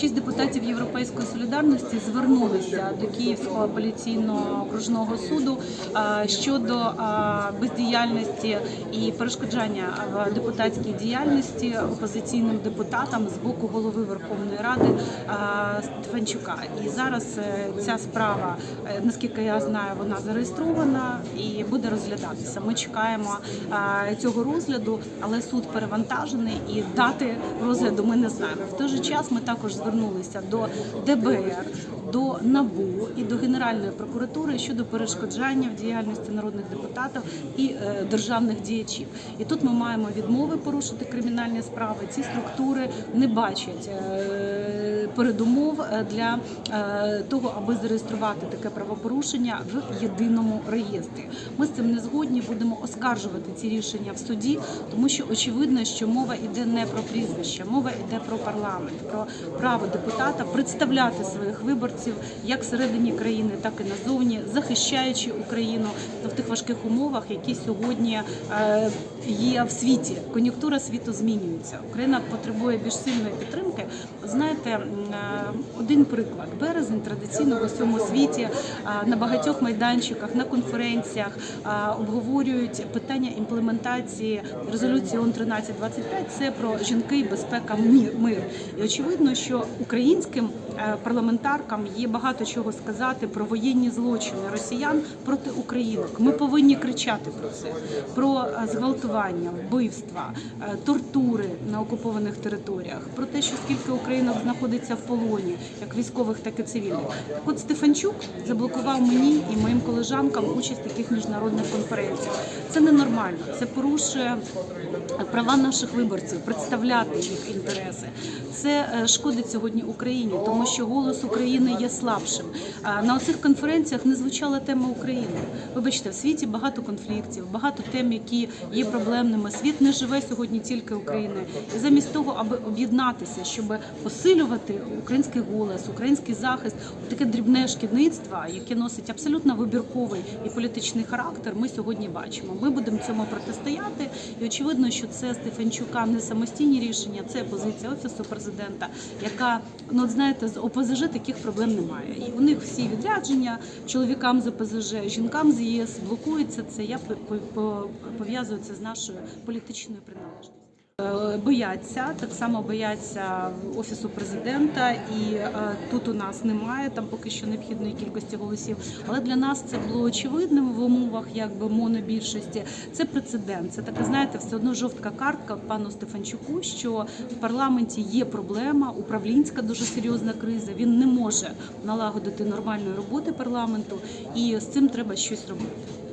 Шість депутатів Європейської солідарності звернулися до Київського апеляційного окружного суду щодо бездіяльності і перешкоджання в депутатській діяльності опозиційним депутатам з боку голови Верховної Ради Стефанчука. І зараз е, ця справа, е, наскільки я знаю, вона зареєстрована і буде розглядатися. Ми чекаємо цього розгляду, але суд перевантажений і дати розгляду ми не знаємо. В той же час ми також звернулися до ДБР, до НАБУ і до Генеральної прокуратури щодо перешкоджання в діяльності народних депутатів і е, державних діячів. І тут ми маємо відмови порушити кримінальні справи. Ці структури не бачать. е, Передумов е, для того, аби зареєструвати таке правопорушення в єдиному реєстрі. Ми з цим не згодні. Будемо оскаржувати ці рішення в суді, тому що очевидно, що мова йде не про прізвище, мова йде про парламент, про право депутата представляти своїх виборців як всередині країни, так і назовні, захищаючи Україну в тих важких умовах, які сьогодні е, є в світі. Кон'юнктура світу змінюється. Україна потребує більш сильної підтримки. Знаєте, е, один приклад березень традиційно в усьому світі е, на багатьох майданчиках, на конференціях обговорюють питання імплементації резолюції ООН 1325 Це про жінки, безпека, мір. мир. І очевидно, що українським е, парламентаркам є багато чого сказати про воєнні злочини росіян проти українок. Ми повинні кричати про це, про е, зґвалтування, вбивства, е, тортури на окупованих територіях, про те, що скільки українок знаходиться в полоні, як військових, так і цивільних. Так от Стефанчук заблокував мені і моїм колежанкам участь в таких міжнародних конференціях. Це ненормально. Це порушує права наших виборців представляти їх інтереси. Це шкодить сьогодні Україні, тому що голос України є слабшим. На оцих конференціях не звучала тема України. Вибачте, в світі багато конфліктів, багато тем, які є проблемними. Світ не живе сьогодні тільки Україною. І замість того, аби об'єднатися, щоб посилювати український голос, український захист, таке дрібне шкідництво, яке носить абсолютно вибірковий і політичний характер, ми сьогодні бачимо. Ми будемо цьому протистояти, і очевидно, що це Стефанчука не самостійні рішення, це позиція офісу президента, яка ну от знаєте, з ОПЗЖ таких проблем немає. І у них всі відрядження чоловікам з ОПЗЖ, жінкам з ЄС блокується це. Я по- по- по- пов'язую це з нашою політичною приналежністю. Е, Бояться так само бояться офісу президента, і е, тут у нас немає там поки що необхідної кількості голосів. Але для нас це було очевидним в умовах якби монобільшості. Це прецедент. Це така, знаєте, все одно жовтка картка пану Стефанчуку, що в парламенті є проблема, управлінська дуже серйозна криза. Він не може налагодити нормальної роботи парламенту, і з цим треба щось робити.